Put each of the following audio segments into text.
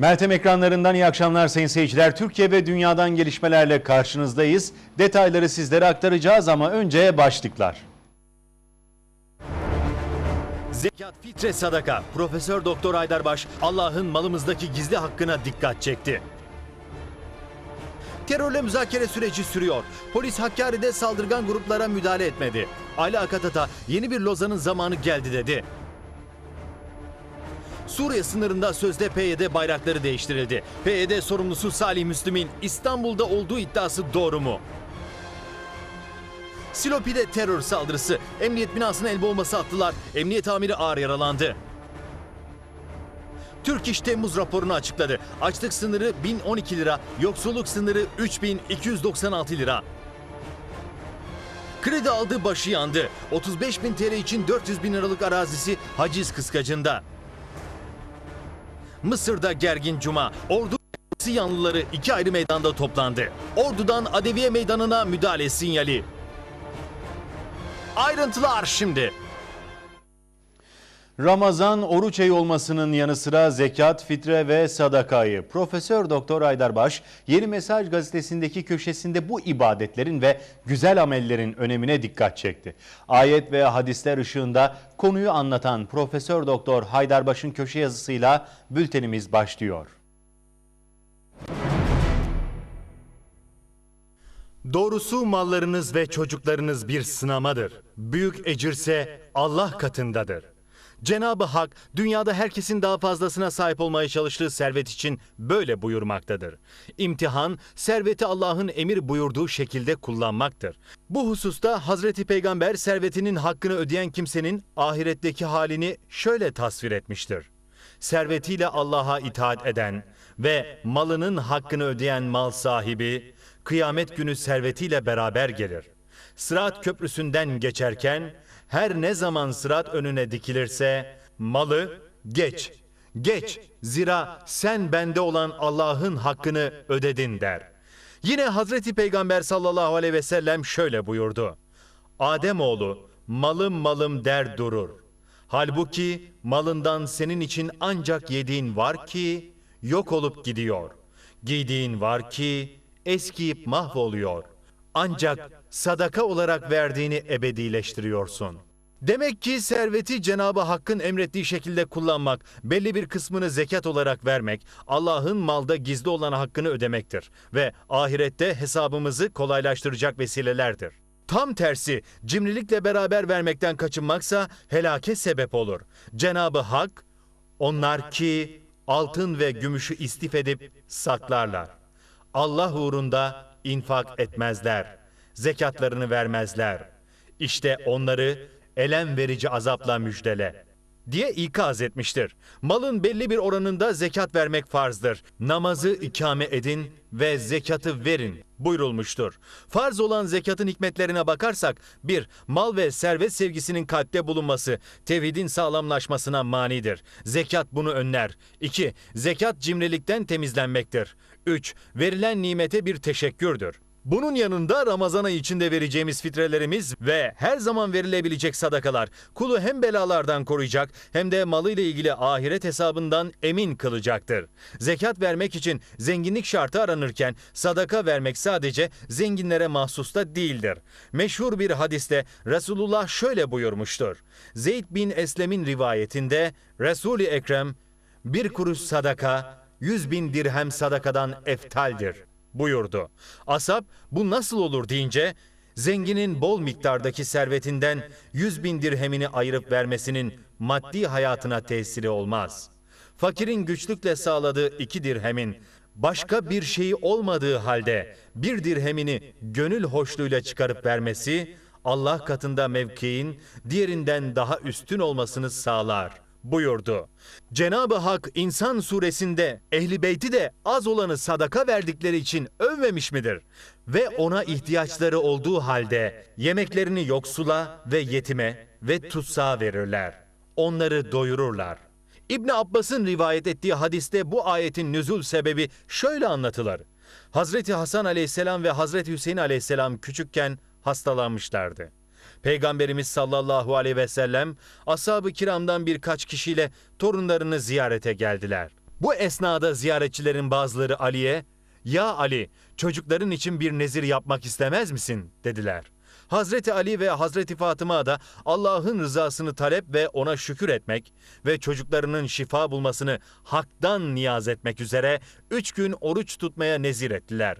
Meltem ekranlarından iyi akşamlar sayın seyirciler. Türkiye ve dünyadan gelişmelerle karşınızdayız. Detayları sizlere aktaracağız ama önce başlıklar. Zekat, fitre, sadaka. Profesör Doktor Aydarbaş Allah'ın malımızdaki gizli hakkına dikkat çekti. Terörle müzakere süreci sürüyor. Polis Hakkari'de saldırgan gruplara müdahale etmedi. Ayla Akatata yeni bir Lozan'ın zamanı geldi dedi. Suriye sınırında sözde PYD bayrakları değiştirildi. PYD sorumlusu Salih Müslüm'ün İstanbul'da olduğu iddiası doğru mu? Silopi'de terör saldırısı. Emniyet binasına el bombası attılar. Emniyet amiri ağır yaralandı. Türk İş Temmuz raporunu açıkladı. Açlık sınırı 1012 lira, yoksulluk sınırı 3296 lira. Kredi aldı başı yandı. 35 bin TL için 400 bin liralık arazisi haciz kıskacında. Mısır'da gergin cuma. Ordu yanlıları iki ayrı meydanda toplandı. Ordu'dan Adeviye Meydanı'na müdahale sinyali. Ayrıntılar şimdi. Ramazan oruç ayı olmasının yanı sıra zekat, fitre ve sadakayı Profesör Doktor Aydarbaş Yeni Mesaj gazetesindeki köşesinde bu ibadetlerin ve güzel amellerin önemine dikkat çekti. Ayet ve hadisler ışığında konuyu anlatan Profesör Doktor Haydarbaş'ın köşe yazısıyla bültenimiz başlıyor. Doğrusu mallarınız ve çocuklarınız bir sınamadır. Büyük ecirse Allah katındadır. Cenab-ı Hak dünyada herkesin daha fazlasına sahip olmaya çalıştığı servet için böyle buyurmaktadır. İmtihan, serveti Allah'ın emir buyurduğu şekilde kullanmaktır. Bu hususta Hazreti Peygamber servetinin hakkını ödeyen kimsenin ahiretteki halini şöyle tasvir etmiştir. Servetiyle Allah'a itaat eden ve malının hakkını ödeyen mal sahibi, kıyamet günü servetiyle beraber gelir. Sırat köprüsünden geçerken her ne zaman sırat önüne dikilirse malı geç, geç zira sen bende olan Allah'ın hakkını ödedin der. Yine Hazreti Peygamber sallallahu aleyhi ve sellem şöyle buyurdu. Ademoğlu malım malım der durur. Halbuki malından senin için ancak yediğin var ki yok olup gidiyor. Giydiğin var ki eskiyip mahvoluyor. Ancak sadaka olarak verdiğini ebedileştiriyorsun. Demek ki serveti Cenabı Hakk'ın emrettiği şekilde kullanmak, belli bir kısmını zekat olarak vermek, Allah'ın malda gizli olan hakkını ödemektir ve ahirette hesabımızı kolaylaştıracak vesilelerdir. Tam tersi cimrilikle beraber vermekten kaçınmaksa helake sebep olur. Cenabı Hak onlar ki altın ve gümüşü istif edip saklarlar. Allah uğrunda infak etmezler. Zekatlarını vermezler. İşte onları elem verici azapla müjdele diye ikaz etmiştir. Malın belli bir oranında zekat vermek farzdır. Namazı ikame edin ve zekatı verin buyurulmuştur. Farz olan zekatın hikmetlerine bakarsak, bir, mal ve servet sevgisinin kalpte bulunması, tevhidin sağlamlaşmasına manidir. Zekat bunu önler. 2. Zekat cimrilikten temizlenmektir. 3. Verilen nimete bir teşekkürdür. Bunun yanında Ramazan ayı içinde vereceğimiz fitrelerimiz ve her zaman verilebilecek sadakalar kulu hem belalardan koruyacak hem de malıyla ilgili ahiret hesabından emin kılacaktır. Zekat vermek için zenginlik şartı aranırken sadaka vermek sadece zenginlere mahsus da değildir. Meşhur bir hadiste Resulullah şöyle buyurmuştur. Zeyd bin Eslem'in rivayetinde Resul-i Ekrem bir kuruş sadaka yüz bin dirhem sadakadan eftaldir buyurdu. Asap bu nasıl olur deyince zenginin bol miktardaki servetinden 100 bin dirhemini ayırıp vermesinin maddi hayatına tesiri olmaz. Fakirin güçlükle sağladığı iki dirhemin başka bir şeyi olmadığı halde bir dirhemini gönül hoşluğuyla çıkarıp vermesi Allah katında mevkiin diğerinden daha üstün olmasını sağlar buyurdu. Cenab-ı Hak İnsan suresinde ehli beyti de az olanı sadaka verdikleri için övmemiş midir? Ve ona ihtiyaçları olduğu halde yemeklerini yoksula ve yetime ve tutsağa verirler. Onları doyururlar. İbn Abbas'ın rivayet ettiği hadiste bu ayetin nüzul sebebi şöyle anlatılır. Hazreti Hasan aleyhisselam ve Hazreti Hüseyin aleyhisselam küçükken hastalanmışlardı. Peygamberimiz sallallahu aleyhi ve sellem ashab-ı kiramdan birkaç kişiyle torunlarını ziyarete geldiler. Bu esnada ziyaretçilerin bazıları Ali'ye "Ya Ali, çocukların için bir nezir yapmak istemez misin?" dediler. Hazreti Ali ve Hazreti Fatıma da Allah'ın rızasını talep ve ona şükür etmek ve çocuklarının şifa bulmasını haktan niyaz etmek üzere üç gün oruç tutmaya nezir ettiler.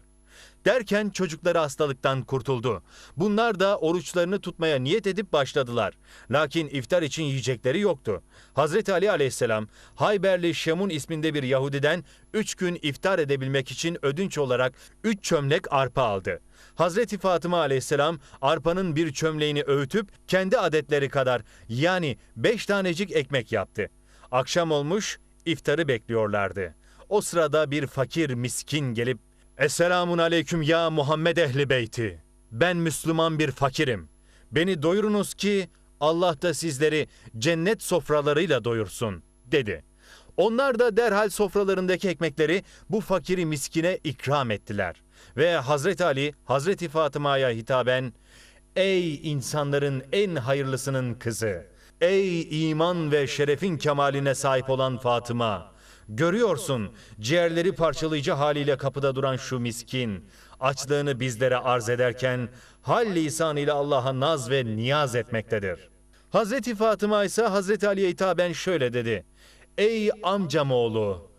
Derken çocukları hastalıktan kurtuldu. Bunlar da oruçlarını tutmaya niyet edip başladılar. Lakin iftar için yiyecekleri yoktu. Hazreti Ali aleyhisselam Hayberli Şemun isminde bir Yahudiden üç gün iftar edebilmek için ödünç olarak üç çömlek arpa aldı. Hazreti Fatıma aleyhisselam arpanın bir çömleğini öğütüp kendi adetleri kadar yani beş tanecik ekmek yaptı. Akşam olmuş iftarı bekliyorlardı. O sırada bir fakir miskin gelip Esselamun aleyküm ya Muhammed ehli beyti. Ben Müslüman bir fakirim. Beni doyurunuz ki Allah da sizleri cennet sofralarıyla doyursun dedi. Onlar da derhal sofralarındaki ekmekleri bu fakiri miskine ikram ettiler. Ve Hazreti Ali, Hazreti Fatıma'ya hitaben, Ey insanların en hayırlısının kızı! Ey iman ve şerefin kemaline sahip olan Fatıma! Görüyorsun ciğerleri parçalayıcı haliyle kapıda duran şu miskin açlığını bizlere arz ederken hal lisanıyla Allah'a naz ve niyaz etmektedir. Hazreti Fatıma ise Hazreti Ali'ye hitaben şöyle dedi. Ey amcam oğlu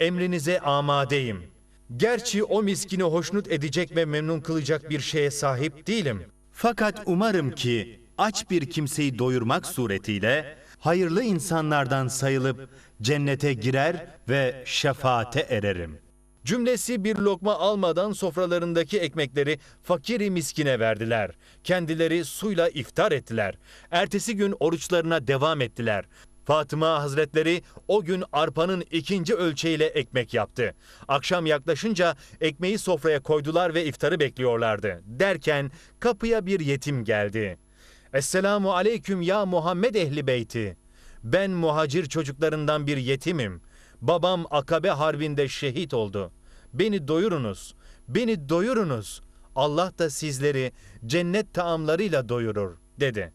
emrinize amadeyim. Gerçi o miskini hoşnut edecek ve memnun kılacak bir şeye sahip değilim. Fakat umarım ki aç bir kimseyi doyurmak suretiyle hayırlı insanlardan sayılıp cennete girer ve şefaate ererim. Cümlesi bir lokma almadan sofralarındaki ekmekleri fakiri miskine verdiler. Kendileri suyla iftar ettiler. Ertesi gün oruçlarına devam ettiler. Fatıma Hazretleri o gün arpanın ikinci ölçeğiyle ekmek yaptı. Akşam yaklaşınca ekmeği sofraya koydular ve iftarı bekliyorlardı. Derken kapıya bir yetim geldi. Esselamu aleyküm ya Muhammed ehli beyti. Ben muhacir çocuklarından bir yetimim. Babam Akabe Harbi'nde şehit oldu. Beni doyurunuz, beni doyurunuz. Allah da sizleri cennet taamlarıyla doyurur, dedi.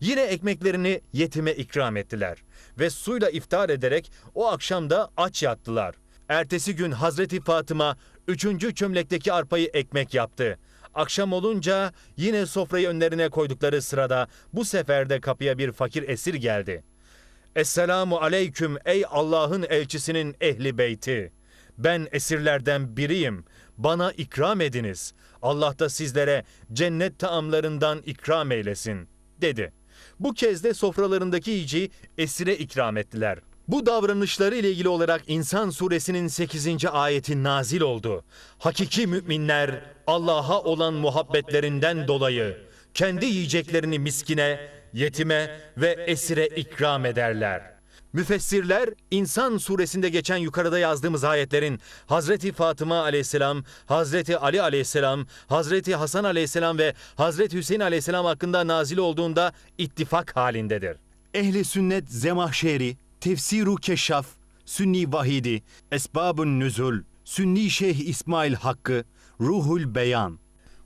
Yine ekmeklerini yetime ikram ettiler ve suyla iftar ederek o akşam da aç yattılar. Ertesi gün Hazreti Fatıma üçüncü çömlekteki arpayı ekmek yaptı. Akşam olunca yine sofrayı önlerine koydukları sırada bu sefer de kapıya bir fakir esir geldi. Esselamu aleyküm ey Allah'ın elçisinin ehli beyti. Ben esirlerden biriyim. Bana ikram ediniz. Allah da sizlere cennet taamlarından ikram eylesin, dedi. Bu kez de sofralarındaki yiyeceği esire ikram ettiler. Bu davranışları ile ilgili olarak İnsan suresinin 8. ayeti nazil oldu. Hakiki müminler Allah'a olan muhabbetlerinden dolayı kendi yiyeceklerini miskine, yetime ve esire ikram ederler. Müfessirler İnsan suresinde geçen yukarıda yazdığımız ayetlerin Hazreti Fatıma aleyhisselam, Hazreti Ali aleyhisselam, Hazreti Hasan aleyhisselam ve Hazreti Hüseyin aleyhisselam hakkında nazil olduğunda ittifak halindedir. Ehli sünnet Zemahşeri, Tefsiru Keşşaf, Sünni Vahidi, Esbabun Nüzul, Sünni Şeyh İsmail Hakkı, Ruhul Beyan.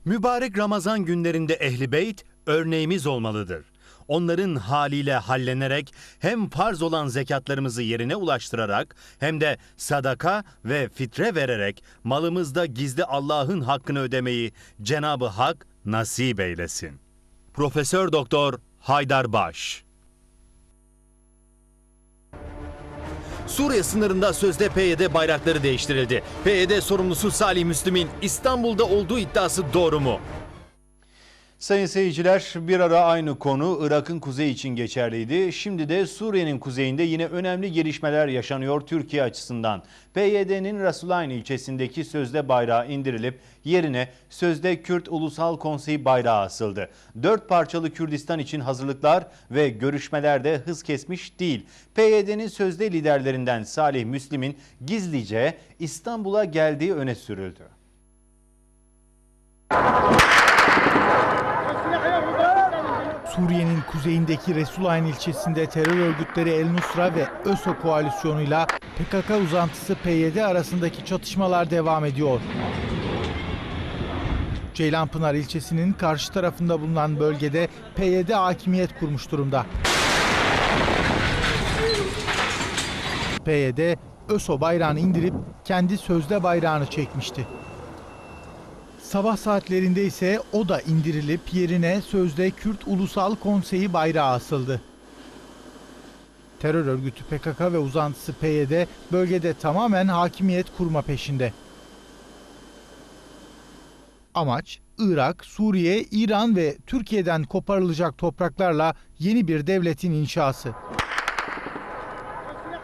Mübarek Ramazan günlerinde Ehli Beyt örneğimiz olmalıdır. Onların haliyle hallenerek hem farz olan zekatlarımızı yerine ulaştırarak hem de sadaka ve fitre vererek malımızda gizli Allah'ın hakkını ödemeyi Cenabı Hak nasip eylesin. Profesör Doktor Haydar Baş Suriye sınırında sözde PYD bayrakları değiştirildi. PYD sorumlusu Salih Müslüm'ün İstanbul'da olduğu iddiası doğru mu? Sayın seyirciler bir ara aynı konu Irak'ın kuzeyi için geçerliydi. Şimdi de Suriye'nin kuzeyinde yine önemli gelişmeler yaşanıyor Türkiye açısından. PYD'nin Rasulayn ilçesindeki sözde bayrağı indirilip yerine sözde Kürt Ulusal Konseyi bayrağı asıldı. Dört parçalı Kürdistan için hazırlıklar ve görüşmeler de hız kesmiş değil. PYD'nin sözde liderlerinden Salih Müslim'in gizlice İstanbul'a geldiği öne sürüldü. Suriye'nin kuzeyindeki Resulayn ilçesinde terör örgütleri El Nusra ve ÖSO koalisyonuyla PKK uzantısı PYD arasındaki çatışmalar devam ediyor. Ceylanpınar ilçesinin karşı tarafında bulunan bölgede PYD hakimiyet kurmuş durumda. PYD ÖSO bayrağını indirip kendi sözde bayrağını çekmişti. Sabah saatlerinde ise o da indirilip yerine sözde Kürt Ulusal Konseyi bayrağı asıldı. Terör örgütü PKK ve uzantısı PYD bölgede tamamen hakimiyet kurma peşinde. Amaç Irak, Suriye, İran ve Türkiye'den koparılacak topraklarla yeni bir devletin inşası.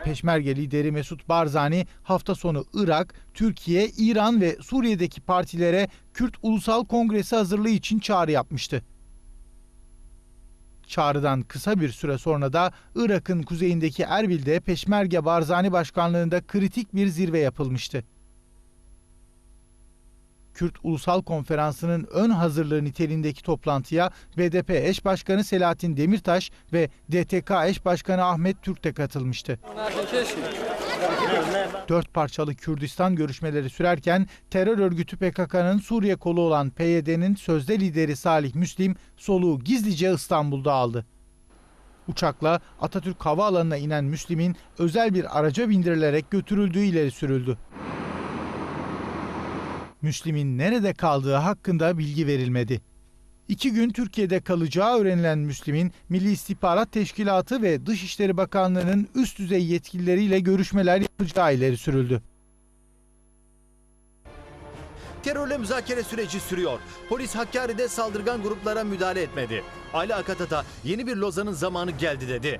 Peşmerge lideri Mesut Barzani hafta sonu Irak, Türkiye, İran ve Suriye'deki partilere Kürt Ulusal Kongresi hazırlığı için çağrı yapmıştı. Çağrıdan kısa bir süre sonra da Irak'ın kuzeyindeki Erbil'de Peşmerge Barzani başkanlığında kritik bir zirve yapılmıştı. Kürt Ulusal Konferansı'nın ön hazırlığı niteliğindeki toplantıya BDP eş başkanı Selahattin Demirtaş ve DTK eş başkanı Ahmet Türk de katılmıştı. Dört parçalı Kürdistan görüşmeleri sürerken terör örgütü PKK'nın Suriye kolu olan PYD'nin sözde lideri Salih Müslim soluğu gizlice İstanbul'da aldı. Uçakla Atatürk Havaalanı'na inen Müslim'in özel bir araca bindirilerek götürüldüğü ileri sürüldü. Müslim'in nerede kaldığı hakkında bilgi verilmedi. İki gün Türkiye'de kalacağı öğrenilen Müslim'in Milli İstihbarat Teşkilatı ve Dışişleri Bakanlığı'nın üst düzey yetkilileriyle görüşmeler yapacağı ileri sürüldü. Terörle müzakere süreci sürüyor. Polis Hakkari'de saldırgan gruplara müdahale etmedi. Ayla Akatata yeni bir Lozan'ın zamanı geldi dedi.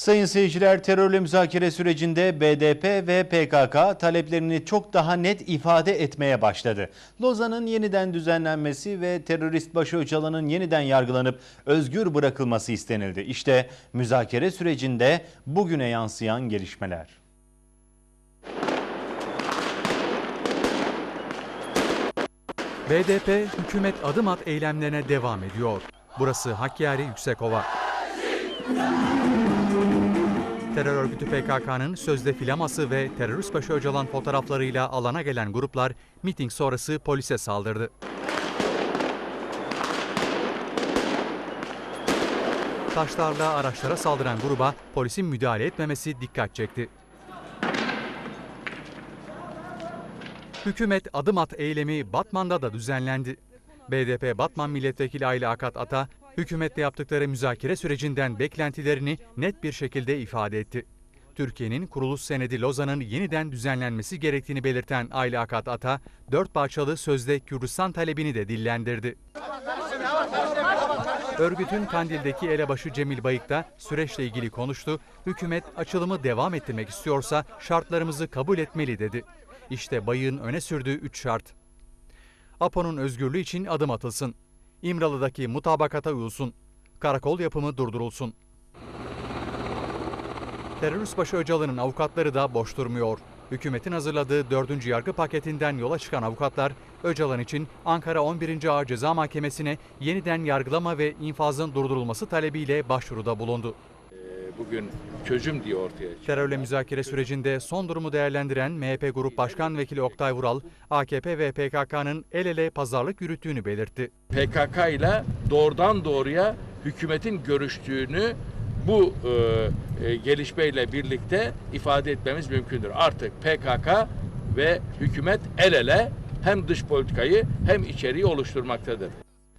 Sayın seyirciler terörle müzakere sürecinde BDP ve PKK taleplerini çok daha net ifade etmeye başladı. Lozan'ın yeniden düzenlenmesi ve terörist başı Öcalan'ın yeniden yargılanıp özgür bırakılması istenildi. İşte müzakere sürecinde bugüne yansıyan gelişmeler. BDP hükümet adım at eylemlerine devam ediyor. Burası Hakkari Yüksekova. Terör örgütü PKK'nın sözde filaması ve terörist başı Öcalan fotoğraflarıyla alana gelen gruplar miting sonrası polise saldırdı. Taşlarla araçlara saldıran gruba polisin müdahale etmemesi dikkat çekti. Hükümet adım at eylemi Batman'da da düzenlendi. BDP Batman Milletvekili Ayla Akat Ata, hükümetle yaptıkları müzakere sürecinden beklentilerini net bir şekilde ifade etti. Türkiye'nin kuruluş senedi Lozan'ın yeniden düzenlenmesi gerektiğini belirten Ayla Akat Ata, dört parçalı sözde Kürdistan talebini de dillendirdi. Örgütün Kandil'deki elebaşı Cemil Bayık da süreçle ilgili konuştu. Hükümet açılımı devam ettirmek istiyorsa şartlarımızı kabul etmeli dedi. İşte Bayık'ın öne sürdüğü üç şart. APO'nun özgürlüğü için adım atılsın. İmralı'daki mutabakata uyulsun. Karakol yapımı durdurulsun. Terörist başı Öcalan'ın avukatları da boş durmuyor. Hükümetin hazırladığı 4. yargı paketinden yola çıkan avukatlar, Öcalan için Ankara 11. Ağır Ceza Mahkemesi'ne yeniden yargılama ve infazın durdurulması talebiyle başvuruda bulundu. Bugün çözüm diye ortaya çıktı. Terörle müzakere sürecinde son durumu değerlendiren MHP Grup Başkan Vekili Oktay Vural, AKP ve PKK'nın el ele pazarlık yürüttüğünü belirtti. PKK ile doğrudan doğruya hükümetin görüştüğünü bu e, e, gelişmeyle birlikte ifade etmemiz mümkündür. Artık PKK ve hükümet el ele hem dış politikayı hem içeriği oluşturmaktadır.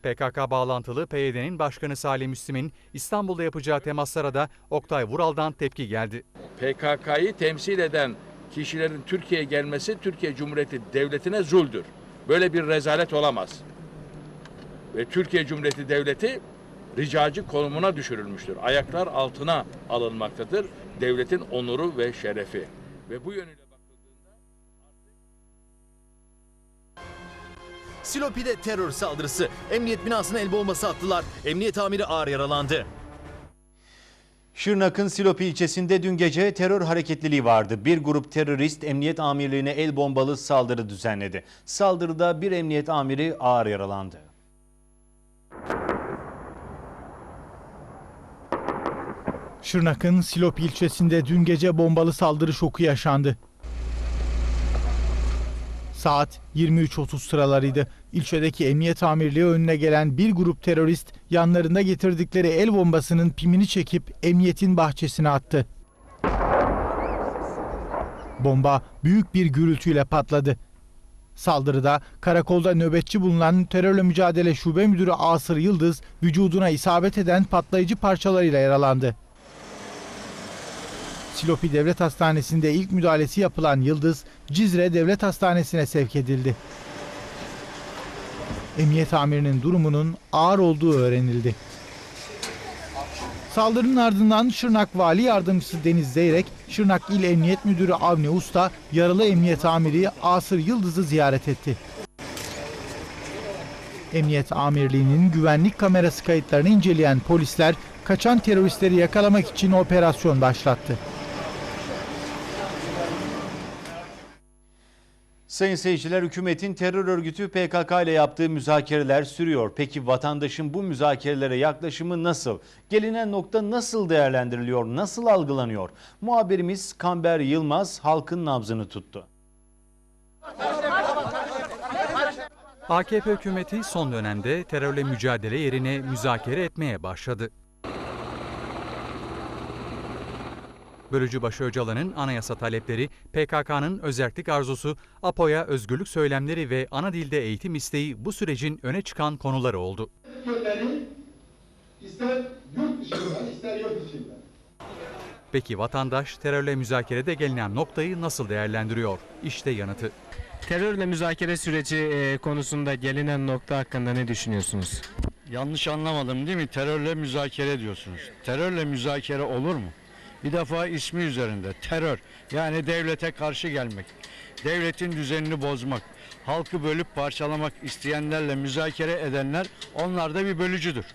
PKK bağlantılı PYD'nin başkanı Salih Müslim'in İstanbul'da yapacağı temaslara da Oktay Vural'dan tepki geldi. PKK'yı temsil eden kişilerin Türkiye'ye gelmesi Türkiye Cumhuriyeti Devleti'ne zuldür. Böyle bir rezalet olamaz. Ve Türkiye Cumhuriyeti Devleti ricacı konumuna düşürülmüştür. Ayaklar altına alınmaktadır. Devletin onuru ve şerefi. Ve bu yönüyle Silopi'de terör saldırısı. Emniyet binasına el bombası attılar. Emniyet amiri ağır yaralandı. Şırnak'ın Silopi ilçesinde dün gece terör hareketliliği vardı. Bir grup terörist emniyet amirliğine el bombalı saldırı düzenledi. Saldırıda bir emniyet amiri ağır yaralandı. Şırnak'ın Silop ilçesinde dün gece bombalı saldırı şoku yaşandı. Saat 23.30 sıralarıydı. İlçedeki emniyet amirliği önüne gelen bir grup terörist yanlarında getirdikleri el bombasının pimini çekip emniyetin bahçesine attı. Bomba büyük bir gürültüyle patladı. Saldırıda karakolda nöbetçi bulunan terörle mücadele şube müdürü Asır Yıldız vücuduna isabet eden patlayıcı parçalarıyla yaralandı. Silopi Devlet Hastanesi'nde ilk müdahalesi yapılan Yıldız, Cizre Devlet Hastanesi'ne sevk edildi. Emniyet amirinin durumunun ağır olduğu öğrenildi. Saldırının ardından Şırnak Vali Yardımcısı Deniz Zeyrek, Şırnak İl Emniyet Müdürü Avni Usta, yaralı emniyet amiri Asır Yıldız'ı ziyaret etti. Emniyet Amirliği'nin güvenlik kamerası kayıtlarını inceleyen polisler kaçan teröristleri yakalamak için operasyon başlattı. Sayın seyirciler hükümetin terör örgütü PKK ile yaptığı müzakereler sürüyor. Peki vatandaşın bu müzakerelere yaklaşımı nasıl? Gelinen nokta nasıl değerlendiriliyor? Nasıl algılanıyor? Muhabirimiz Kamber Yılmaz halkın nabzını tuttu. AKP hükümeti son dönemde terörle mücadele yerine müzakere etmeye başladı. Bölücübaşı Öcalan'ın anayasa talepleri, PKK'nın özellik arzusu, APO'ya özgürlük söylemleri ve ana dilde eğitim isteği bu sürecin öne çıkan konuları oldu. yönleri ister yurt dışından ister yurt içinden. Peki vatandaş terörle müzakerede gelinen noktayı nasıl değerlendiriyor? İşte yanıtı. Terörle müzakere süreci e, konusunda gelinen nokta hakkında ne düşünüyorsunuz? Yanlış anlamadım değil mi? Terörle müzakere diyorsunuz. Terörle müzakere olur mu? Bir defa ismi üzerinde terör yani devlete karşı gelmek, devletin düzenini bozmak, halkı bölüp parçalamak isteyenlerle müzakere edenler onlar da bir bölücüdür.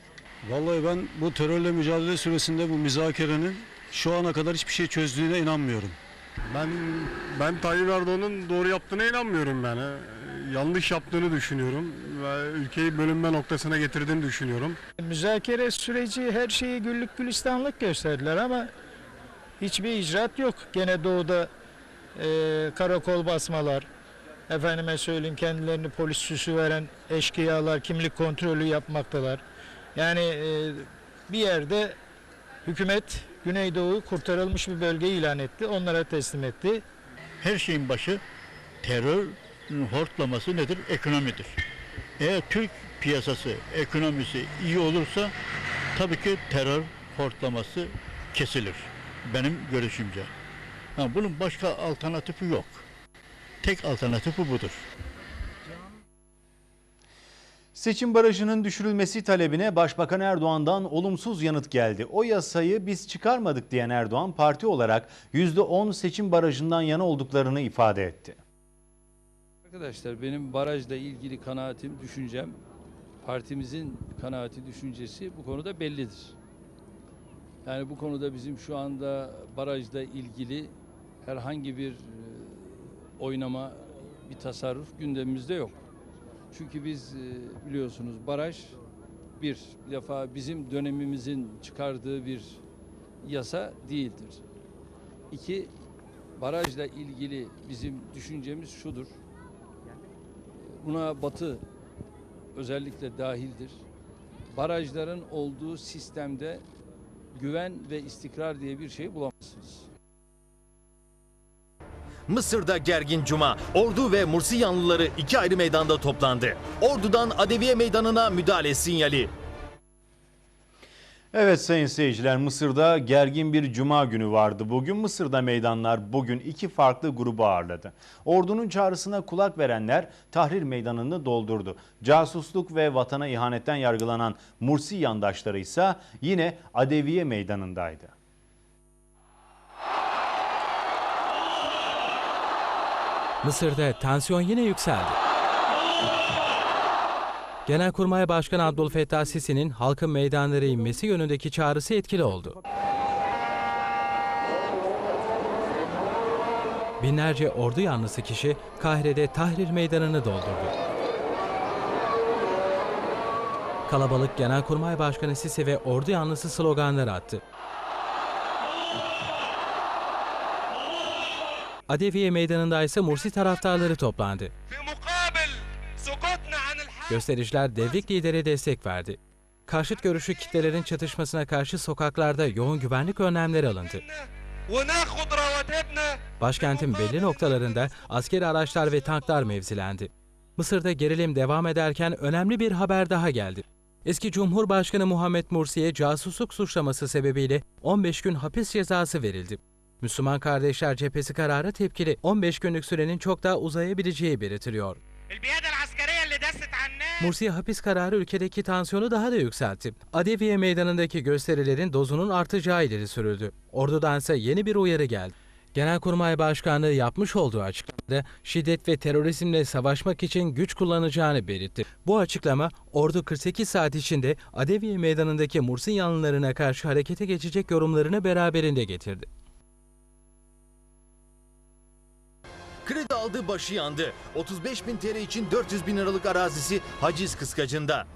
Vallahi ben bu terörle mücadele süresinde bu müzakerenin şu ana kadar hiçbir şey çözdüğüne inanmıyorum. Ben ben Tayyip Erdoğan'ın doğru yaptığına inanmıyorum yani. Yanlış yaptığını düşünüyorum ve ülkeyi bölünme noktasına getirdiğini düşünüyorum. Müzakere süreci her şeyi güllük gülistanlık gösterdiler ama hiçbir icraat yok. Gene doğuda e, karakol basmalar, efendime söyleyeyim kendilerini polis süsü veren eşkıyalar kimlik kontrolü yapmaktalar. Yani e, bir yerde hükümet Güneydoğu'yu kurtarılmış bir bölge ilan etti. Onlara teslim etti. Her şeyin başı terör hortlaması nedir? Ekonomidir. Eğer Türk piyasası, ekonomisi iyi olursa tabii ki terör hortlaması kesilir. Benim görüşümce. Ha, bunun başka alternatifi yok. Tek alternatifi budur. Seçim barajının düşürülmesi talebine Başbakan Erdoğan'dan olumsuz yanıt geldi. O yasayı biz çıkarmadık diyen Erdoğan parti olarak %10 seçim barajından yana olduklarını ifade etti. Arkadaşlar benim barajla ilgili kanaatim, düşüncem, partimizin kanaati, düşüncesi bu konuda bellidir. Yani bu konuda bizim şu anda barajla ilgili herhangi bir e, oynama, bir tasarruf gündemimizde yok. Çünkü biz e, biliyorsunuz baraj bir defa bizim dönemimizin çıkardığı bir yasa değildir. İki, barajla ilgili bizim düşüncemiz şudur. Buna Batı özellikle dahildir. Barajların olduğu sistemde güven ve istikrar diye bir şey bulamazsınız. Mısır'da gergin cuma. Ordu ve Mursi yanlıları iki ayrı meydanda toplandı. Ordu'dan Adeviye Meydanı'na müdahale sinyali. Evet sayın seyirciler Mısır'da gergin bir cuma günü vardı. Bugün Mısır'da meydanlar bugün iki farklı grubu ağırladı. Ordunun çağrısına kulak verenler Tahrir Meydanı'nı doldurdu. Casusluk ve vatana ihanetten yargılanan Mursi yandaşları ise yine Adeviye Meydanı'ndaydı. Mısır'da tansiyon yine yükseldi. Genelkurmay Başkanı Abdülfettah Sisi'nin halkın meydanlara inmesi yönündeki çağrısı etkili oldu. Binlerce ordu yanlısı kişi Kahire'de Tahrir Meydanı'nı doldurdu. Kalabalık Genelkurmay Başkanı Sisi ve ordu yanlısı sloganlar attı. Adeviye Meydanı'nda ise Mursi taraftarları toplandı. Göstericiler devrik lidere destek verdi. Karşıt görüşü kitlelerin çatışmasına karşı sokaklarda yoğun güvenlik önlemleri alındı. Başkentin belli noktalarında askeri araçlar ve tanklar mevzilendi. Mısır'da gerilim devam ederken önemli bir haber daha geldi. Eski Cumhurbaşkanı Muhammed Mursi'ye casusluk suçlaması sebebiyle 15 gün hapis cezası verildi. Müslüman Kardeşler Cephesi kararı tepkili 15 günlük sürenin çok daha uzayabileceği belirtiliyor. Mursi hapis kararı ülkedeki tansiyonu daha da yükseltti. Adeviye meydanındaki gösterilerin dozunun artacağı ileri sürüldü. Ordudansa yeni bir uyarı geldi. Genelkurmay Başkanlığı yapmış olduğu açıklamada şiddet ve terörizmle savaşmak için güç kullanacağını belirtti. Bu açıklama ordu 48 saat içinde Adeviye meydanındaki Mursi yanlılarına karşı harekete geçecek yorumlarını beraberinde getirdi. Kredi aldı başı yandı. 35 bin TL için 400 bin liralık arazisi haciz kıskacında.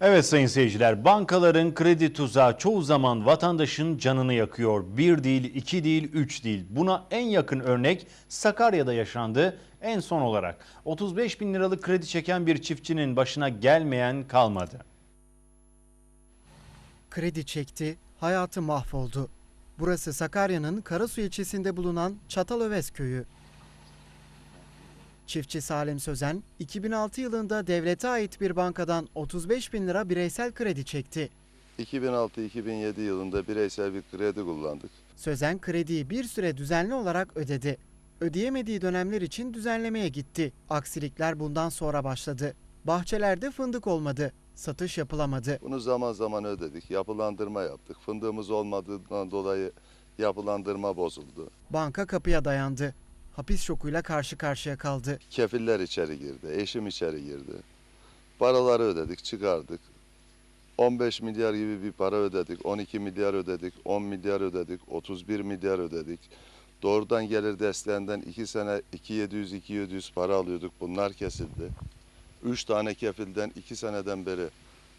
Evet sayın seyirciler, bankaların kredi tuzağı çoğu zaman vatandaşın canını yakıyor. Bir değil, iki değil, üç değil. Buna en yakın örnek Sakarya'da yaşandı. En son olarak 35 bin liralık kredi çeken bir çiftçinin başına gelmeyen kalmadı. Kredi çekti, hayatı mahvoldu. Burası Sakarya'nın Karasu ilçesinde bulunan Çatalöves köyü. Çiftçi Salim Sözen, 2006 yılında devlete ait bir bankadan 35 bin lira bireysel kredi çekti. 2006-2007 yılında bireysel bir kredi kullandık. Sözen krediyi bir süre düzenli olarak ödedi. Ödeyemediği dönemler için düzenlemeye gitti. Aksilikler bundan sonra başladı. Bahçelerde fındık olmadı. Satış yapılamadı. Bunu zaman zaman ödedik. Yapılandırma yaptık. Fındığımız olmadığından dolayı yapılandırma bozuldu. Banka kapıya dayandı. Hapis şokuyla karşı karşıya kaldı. Kefiller içeri girdi. Eşim içeri girdi. Paraları ödedik, çıkardık. 15 milyar gibi bir para ödedik. 12 milyar ödedik. 10 milyar ödedik. 31 milyar ödedik. Doğrudan gelir desteğinden 2 sene 2700-2700 para alıyorduk. Bunlar kesildi. 3 tane kefilden 2 seneden beri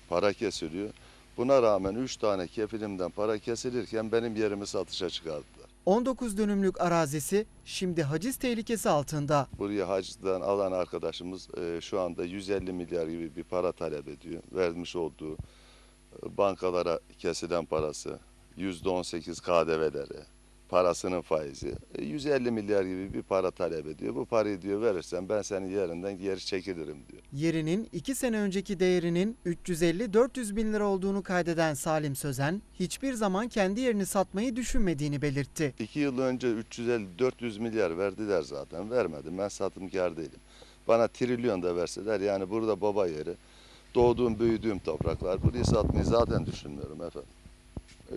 para kesiliyor. Buna rağmen 3 tane kefilimden para kesilirken benim yerimi satışa çıkardılar. 19 dönümlük arazisi şimdi haciz tehlikesi altında. Buraya hacdan alan arkadaşımız e, şu anda 150 milyar gibi bir para talep ediyor. Vermiş olduğu e, bankalara kesilen parası, %18 KDV'leri, parasının faizi e, 150 milyar gibi bir para talep ediyor. Bu parayı diyor verirsen ben senin yerinden geri çekilirim diyor. Yerinin 2 sene önceki değerinin 350-400 bin lira olduğunu kaydeden Salim Sözen, hiçbir zaman kendi yerini satmayı düşünmediğini belirtti. 2 yıl önce 350-400 milyar verdiler zaten. Vermedim. Ben satımkar değilim. Bana trilyon da verseler yani burada baba yeri, doğduğum büyüdüğüm topraklar. Burayı satmayı zaten düşünmüyorum efendim.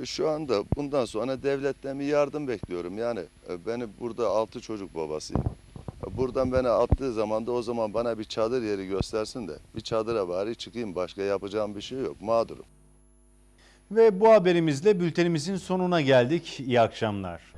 Şu anda bundan sonra devletten bir yardım bekliyorum. Yani e, beni burada altı çocuk babasıyım. Buradan beni attığı zaman da o zaman bana bir çadır yeri göstersin de bir çadıra bari çıkayım. Başka yapacağım bir şey yok. Mağdurum. Ve bu haberimizle bültenimizin sonuna geldik. İyi akşamlar.